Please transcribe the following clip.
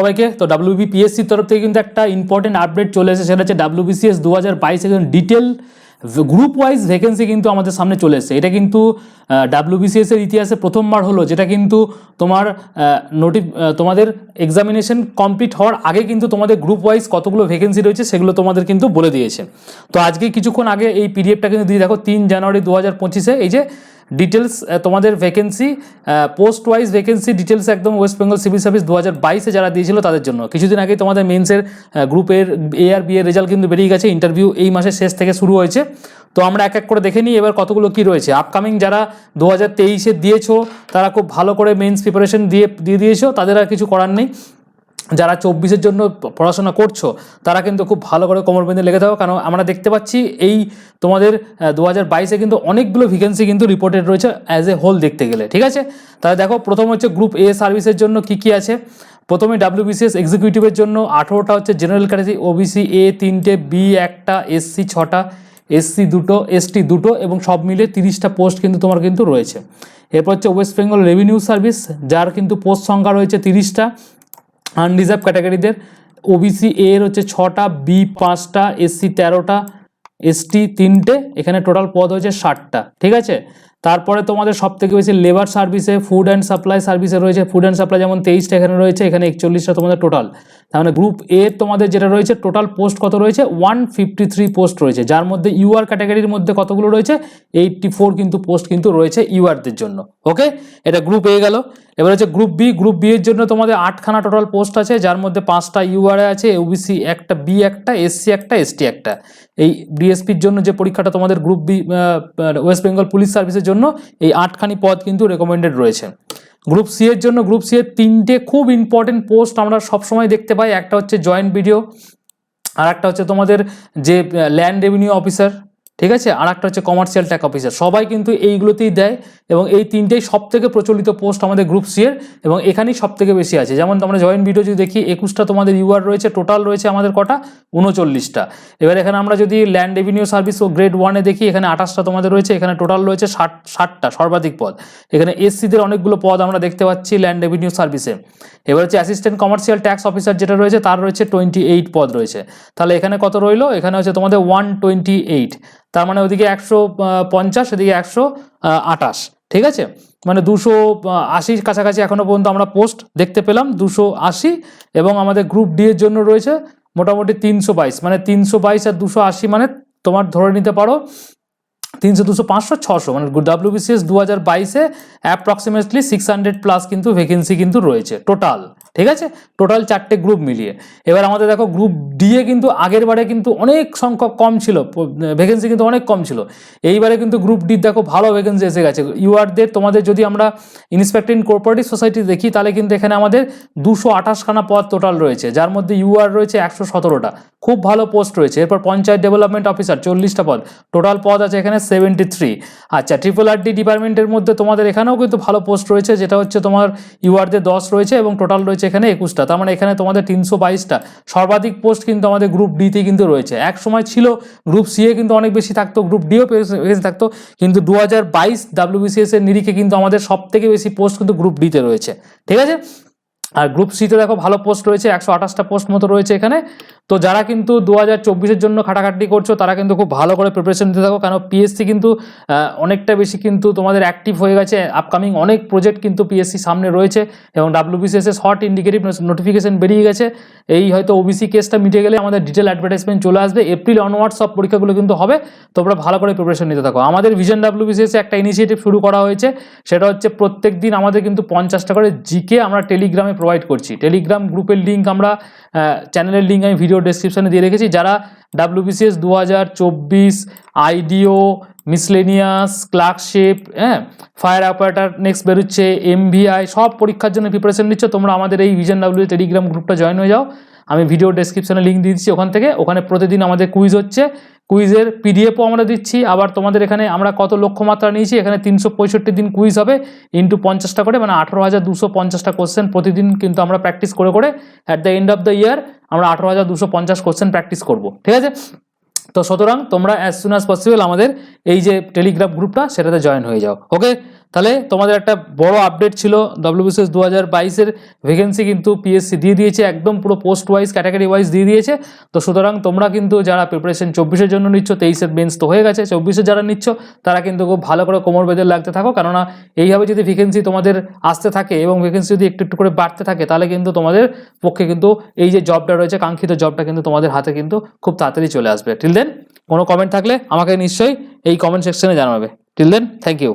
সবাইকে। তো ডাব্লিউবিপিএসসির তরফ থেকে কিন্তু একটা ইম্পর্টেন্ট আপডেট চলে এসেছে, সেটা হচ্ছে ডাব্লিউবিসিএস দু হাজার বাইশ ডিটেল গ্রুপ ওয়াইজ ভ্যাকেন্সি কিন্তু আমাদের সামনে চলে এসেছে। এটা কিন্তু ডাব্লিউবিসিএস এর ইতিহাসে প্রথমবার হলো, যেটা কিন্তু তোমার নোটি তোমাদের এক্সামিনেশন কমপ্লিট হওয়ার আগে কিন্তু তোমাদের গ্রুপ ওয়াইজ কতগুলো ভ্যাকেন্সি রয়েছে সেগুলো তোমাদের কিন্তু বলে দিয়েছে। তো আজকে কিছুক্ষণ আগে এই পিডিএফটা কিন্তু দিয়ে দেখো, তিন জানুয়ারি দু হাজার পঁচিশে, এই যে ডিটেলস তোমাদের vacancy post wise vacancy details একদম ওয়েস্ট বেঙ্গল সিভিল সার্ভিস দু হাজার বাইশে যারা দিয়েছিল তাদের জন্য। কিছুদিন আগে তোমাদের মেন্সের গ্রুপের এ আর বি এর রেজাল্ট কিন্তু বেরিয়ে গেছে। ইন্টারভিউ এই মাসের শেষ থেকে শুরু হয়েছে। তো আমরা এক এক করে দেখে নিই এবার কতগুলো কি রয়েছে। আপকামিং যারা দু হাজার তেইশে দিয়েছ, তারা খুব ভালো করে মেন্স প্রিপারেশন দিয়ে দিয়ে দিয়েছ। তাদের আর কিছু করার নেই। যারা চব্বিশের জন্য পড়াশোনা করছ, তারা কিন্তু খুব ভালো করে কোমর বেঁধে লেগে থাকো। কারণ আমরা দেখতে পাচ্ছি এই তোমাদের দু হাজার বাইশে কিন্তু অনেকগুলো ভ্যাকেন্সি কিন্তু রিপোর্টেড রয়েছে অ্যাজ এ হোল দেখতে গেলে, ঠিক আছে? তাহলে দেখো, প্রথম হচ্ছে গ্রুপ এ সার্ভিসের জন্য কি কি আছে? প্রথমে ডাব্লিউবিসিএস এক্সিকিউটিভের জন্য আঠেরোটা হচ্ছে জেনারেল ক্যাটাগরি ওবিসি এ তিনটে বি একটা এসসি ছটা এসসি দুটো এসটি দুটো এবং সব মিলে তিরিশটা পোস্ট কিন্তু তোমার কিন্তু রয়েছে। এরপর হচ্ছে ওয়েস্ট বেঙ্গল রেভিনিউ সার্ভিস যার কিন্তু পোস্ট সংখ্যা রয়েছে তিরিশটা। আনরিজার্ভ ক্যাটাগরিদের ওবিসি এর হচ্ছে ছটা বি পাঁচটা এসসি তেরোটা এসটি তিনটে, এখানে টোটাল পদ হয়েছে ষাটটা, ঠিক আছে? তারপরে তোমাদের সব থেকে বেশি লেবার সার্ভিসে ফুড অ্যান্ড সাপ্লাই সার্ভিসে রয়েছে। ফুড অ্যান্ড সাপ্লাই যেমন তেইশটা এখানে রয়েছে, এখানে একচল্লিশটা তোমাদের টোটাল তার মানে গ্রুপ এ তোমাদের যেটা রয়েছে টোটাল পোস্ট কত রয়েছে? ওয়ান ফিফটি থ্রি পোস্ট রয়েছে। যার মধ্যে ইউআর ক্যাটাগরির মধ্যে কতগুলো রয়েছে? এইটটি ফোর কিন্তু পোস্ট কিন্তু রয়েছে ইউআরদের জন্য। ওকে এটা গ্রুপ এ গেল। এবার হচ্ছে গ্রুপ বি গ্রুপ বি এর জন্য তোমাদের আটখানা টোটাল পোস্ট আছে। যার মধ্যে পাঁচটা ইউআরএ আছে ওবিসি একটা বি একটা এসসি একটা এসটি একটা। এই ডিএসপির জন্য যে পরীক্ষাটা তোমাদের group B West Bengal police সার্ভিসের জন্য এই আটখানি পদ কিন্তু রেকমেন্ডেড রয়েছে। গ্রুপ সি এর জন্য গ্রুপ সি এর তিনটে খুব ইম্পর্টেন্ট পোস্ট আমরা সবসময় দেখতে পাই। একটা হচ্ছে জয়েন্ট ভিডিও আর একটা হচ্ছে তোমাদের যে ল্যান্ড রেভিনিউ অফিসার ঠিক আছে? আর একটা হচ্ছে কমার্শিয়াল ট্যাক অফিসার সবাই কিন্তু এইগুলোতেই দেয় এবং এই তিনটেই সব থেকে প্রচলিত পোস্ট আমাদের গ্রুপ সি এর এবং এখানেই সব থেকে বেশি আছে। যেমন তোমরা জয়েন্ট ভিডিও যদি দেখি, একুশটা তোমাদের ইউআর রয়েছে টোটাল রয়েছে আমাদের কটা? উনচল্লিশটা। এবার এখানে আমরা যদি ল্যান্ড রেভিনিউ সার্ভিস ও গ্রেড ওয়ানে দেখি, এখানে আঠাশটা তোমাদের রয়েছে, এখানে টোটাল রয়েছে ষাট, ষাটটা সর্বাধিক পদ। এখানে এসসিদের অনেকগুলো পদ আমরা দেখতে পাচ্ছি ল্যান্ড রেভিনিউ সার্ভিসে এবার হচ্ছে অ্যাসিস্ট্যান্ট কমার্শিয়াল ট্যাক্স অফিসার যেটা রয়েছে, তার রয়েছে টোয়েন্টি এইট পদ রয়েছে। তাহলে এখানে কত রইল? এখানে হচ্ছে তোমাদের ওয়ান টোয়েন্টি এইট তার মানে ওদিকে একশো পঞ্চাশ, এদিকে একশো আটাশ ঠিক আছে? মানে দুশো আশির কাছাকাছি এখনও পর্যন্ত আমরা পোস্ট দেখতে পেলাম, দুশো আশি, এবং আমাদের গ্রুপ ডি এর জন্য রয়েছে মোটামুটি তিনশো বাইশ মানে তিনশো বাইশ আর দুশো আশি মানে তোমার ধরে নিতে পারো, তিনশো, দুশো, পাঁচশো, ছশো মানে ডাব্লিউবিসিএস দু হাজার বাইশে অ্যাপ্রক্সিমেটলি সিক্স হান্ড্রেড প্লাস কিন্তু ভ্যাকেন্সি কিন্তু রয়েছে টোটাল ঠিক আছে? টোটাল চারটে গ্রুপ মিলিয়ে। এবার আমাদের দেখো গ্রুপ ডিএ কিন্তু আগের বারে কিন্তু অনেক সংখ্যক কম ছিল ভ্যাকেন্সি কিন্তু অনেক কম ছিল। এইবারে কিন্তু গ্রুপ ডি দেখো ভালো ভ্যাকেন্সি এসে গেছে। ইউআরদের তোমাদের যদি আমরা ইন্সপেক্টর ইন কোঅপারেটিভ সোসাইটি দেখি, তাহলে কিন্তু এখানে আমাদের দুশো আঠাশখানা পদ টোটাল রয়েছে। যার মধ্যে ইউআর রয়েছে একশো সতেরোটা। খুব ভালো পোস্ট রয়েছে। এরপর পঞ্চায়েত ডেভেলপমেন্ট অফিসার চল্লিশটা পদ। টোটাল পদ আছে এখানে সেভেন্টি থ্রি আচ্ছা ট্রিপল আর ডি ডিপার্টমেন্টের মধ্যে তোমাদের এখানেও কিন্তু ভালো পোস্ট রয়েছে, যেটা হচ্ছে তোমার ইউআরদের দশ রয়েছে এবং টোটাল রয়েছে এখানে একুশটা। তার মানে এখানে তোমাদের তিনশো বাইশটা। সর্বাধিক পোস্ট কিন্তু আমাদের গ্রুপ ডিতে কিন্তু রয়েছে। এক সময় ছিল গ্রুপ সি এ কিন্তু অনেক বেশি থাকতো গ্রুপ ডিও বেশি থাকতো। কিন্তু দু হাজার বাইশ ডাব্লিউবিসিএস এর নিরিখে কিন্তু আমাদের সব থেকে বেশি পোস্ট কিন্তু গ্রুপ ডিতে রয়েছে। ঠিক আছে? আর গ্রুপ সিতে দেখো ভালো পোস্ট রয়েছে, একশো আঠাশটা পোস্ট মতো রয়েছে এখানে। তো যারা কিন্তু দু হাজার চব্বিশের জন্য খাটাখাটি করছ, তারা কিন্তু খুব ভালো করে প্রিপারেশন দিতে থাকো, কারণ পিএসসি কিন্তু অনেকটা বেশি কিন্তু তোমাদের অ্যাক্টিভ হয়ে গেছে। আপকামিং অনেক প্রজেক্ট কিন্তু পিএসসি সামনে রয়েছে, এবং ডাব্লিউবিসিএস এর শর্ট ইন্ডিকেটিভ নোটিফিকেশন বেরিয়ে গেছে। এই হয়তো ওবিসি কেসটা মিটে গেলে আমাদের ডিটেল অ্যাডভার্টাইজমেন্ট চলে আসবে। এপ্রিল অনওয়ার্ড সব পরীক্ষাগুলো কিন্তু হবে, তোমরা ভালো করে প্রিপারেশন নিতে থাকো। আমাদের ভিশন ডাব্লিউবিসিএস একটা ইনিশিয়েটিভ শুরু করা হয়েছে, সেটা হচ্ছে প্রত্যেক দিন আমাদের কিন্তু পঞ্চাশটা করে জিকে আমরা টেলিগ্রামে প্রোভাইড করছি। টেলিগ্রাম গ্রুপের লিঙ্ক আমরা চ্যানেলের লিঙ্ক আমি ভিডিও ডেসক্রিপশনে দিয়ে রেখেছি। যারা ডাব্লিউবিসিএস দু হাজার চব্বিশ আইডিও মিসলেনিয়াস ক্লার্কশিপ হ্যাঁ ফায়ার অপারেটার নেক্সট বেরোচ্ছে এমভিআই সব পরীক্ষার জন্য প্রিপারেশন নিচ্ছ, তোমরা আমাদের এই ভিজন ডাব্লিউ টেলিগ্রাম গ্রুপটা জয়েন হয়ে যাও। আমি ভিডিও ডেসক্রিপশনে লিঙ্ক দিয়ে দিচ্ছি ওখান থেকে। ওখানে প্রতিদিন আমাদের কুইজ হচ্ছে। কুইজের পিডিএফও আমরা দিচ্ছি। আবার তোমাদের এখানে আমরা কত লক্ষ্যমাত্রা নিয়েছি? এখানে তিনশো পঁয়ষট্টি দিন কুইজ হবে ইন্টু পঞ্চাশটা করে মানে আঠেরো হাজার দুশো পঞ্চাশটা কোশ্চেন প্রতিদিন কিন্তু আমরা প্র্যাকটিস করে করে at the end of the year আমরা আঠেরো হাজার দুশো পঞ্চাশ কোশ্চেন প্র্যাকটিস করব। ঠিক আছে? তো সুতরাং তোমরা অ্যাজ সুন অ্যাজ পসিবল আমাদের এই যে টেলিগ্রাম গ্রুপটা সেটাতে জয়েন হয়ে যাও ওকে তাহলে তোমাদের একটা বড় আপডেট ছিল ডব্লিউবিসিএস দু হাজার বাইশের ভ্যাকেন্সি কিন্তু পিএসসি দিয়ে দিয়েছে, একদম পুরো পোস্ট ওয়াইজ ক্যাটাগরি ওয়াইজ দিয়ে দিয়েছে। তো সুতরাং তোমরা কিন্তু যারা প্রিপারেশন চব্বিশের জন্য নিচ্ছ, তেইশের বেঞ্চ তো হয়ে গেছে চব্বিশে যারা নিচ্ছ, তারা কিন্তু খুব ভালো করে কোমর বেঁধে লাগতে থাকো। কেননা এইভাবে যদি ভ্যাকেন্সি তোমাদের আসতে থাকে এবং ভ্যাকেন্সি যদি একটু একটু করে বাড়তে থাকে, তাহলে কিন্তু তোমাদের পক্ষে কিন্তু এই যে জবটা রয়েছে, কাঙ্ক্ষিত জবটা কিন্তু তোমাদের হাতে কিন্তু খুব তাড়াতাড়ি চলে আসবে। টিল দেন কোনো কমেন্ট থাকলে আমাকে নিশ্চয়ই এই কমেন্ট সেকশনে জানাবে। Till then thank you